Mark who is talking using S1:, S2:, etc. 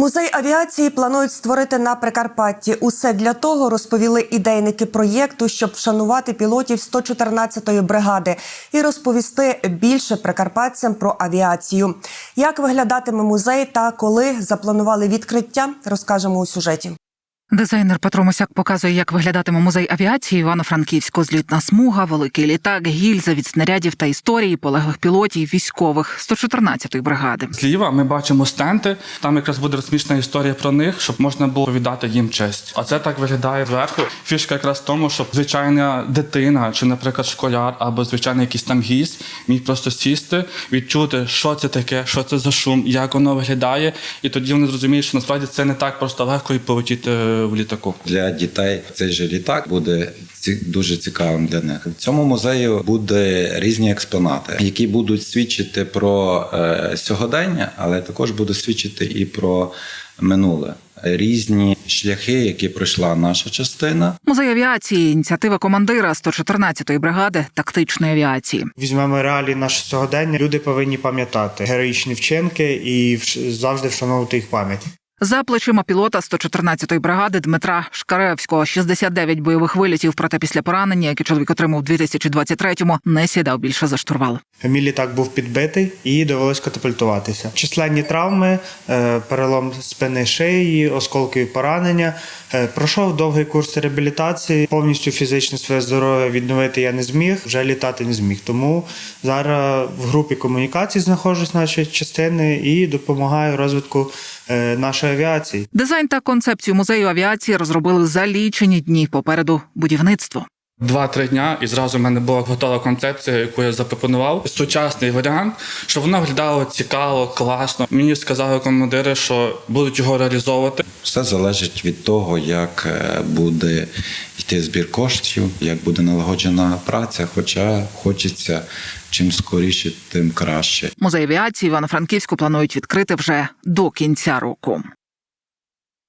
S1: Музей авіації планують створити на Прикарпатті. Усе для того розповіли ідейники проєкту, щоб вшанувати пілотів 114-ї бригади і розповісти більше прикарпатцям про авіацію. Як виглядатиме музей та коли запланували відкриття, розкажемо у сюжеті.
S2: Дизайнер Петро Мосяк показує, як виглядатиме музей авіації Івано-Франківську. Злітна смуга, великий літак, гільза від снарядів та історії полеглих пілотів військових 114-ї бригади.
S3: Зліва ми бачимо стенти. Там якраз буде розміщена історія про них, щоб можна було віддати їм честь. А це так виглядає зверху. Фішка якраз в тому, щоб звичайна дитина, чи, наприклад, школяр, або звичайний якийсь там гість, міг просто сісти, відчути, що це таке, що це за шум, як воно виглядає, і тоді вони зрозуміють, що насправді це не так просто легко і полетіти в літаку.
S4: Для дітей цей же літак буде ці- дуже цікавим для них. В цьому музеї буде різні експонати, які будуть свідчити про е, сьогодення, але також будуть свідчити і про минуле. Різні шляхи, які пройшла наша частина,
S2: Музей авіації ініціатива командира 114-ї бригади тактичної авіації.
S5: Візьмемо реалії нашого сьогодення. Люди повинні пам'ятати героїчні вчинки і завжди вшановувати їх пам'ять.
S2: За плечима пілота 114-ї бригади Дмитра Шкаревського 69 бойових вилітів. Проте після поранення, яке чоловік отримав у 2023-му, не сідав більше за штурвал.
S5: Мій літак був підбитий і довелось катапультуватися. Численні травми, е, перелом спини шиї, осколкові поранення. Е, Пройшов довгий курс реабілітації. Повністю фізичне своє здоров'я відновити я не зміг, вже літати не зміг. Тому зараз в групі комунікацій знаходжусь нашої частини і допомагаю розвитку е, нашої авіації.
S2: Дизайн та концепцію музею авіації розробили за лічені дні попереду будівництво.
S3: Два-три дня, і зразу в мене була готова концепція, яку я запропонував. Сучасний варіант, щоб воно виглядало цікаво, класно. Мені сказали командири, що будуть його реалізовувати.
S4: все залежить від того, як е, буде йти збір коштів, як буде налагоджена праця. Хоча хочеться чим скоріше, тим краще.
S2: Музей авіації Івано-Франківську планують відкрити вже до кінця року.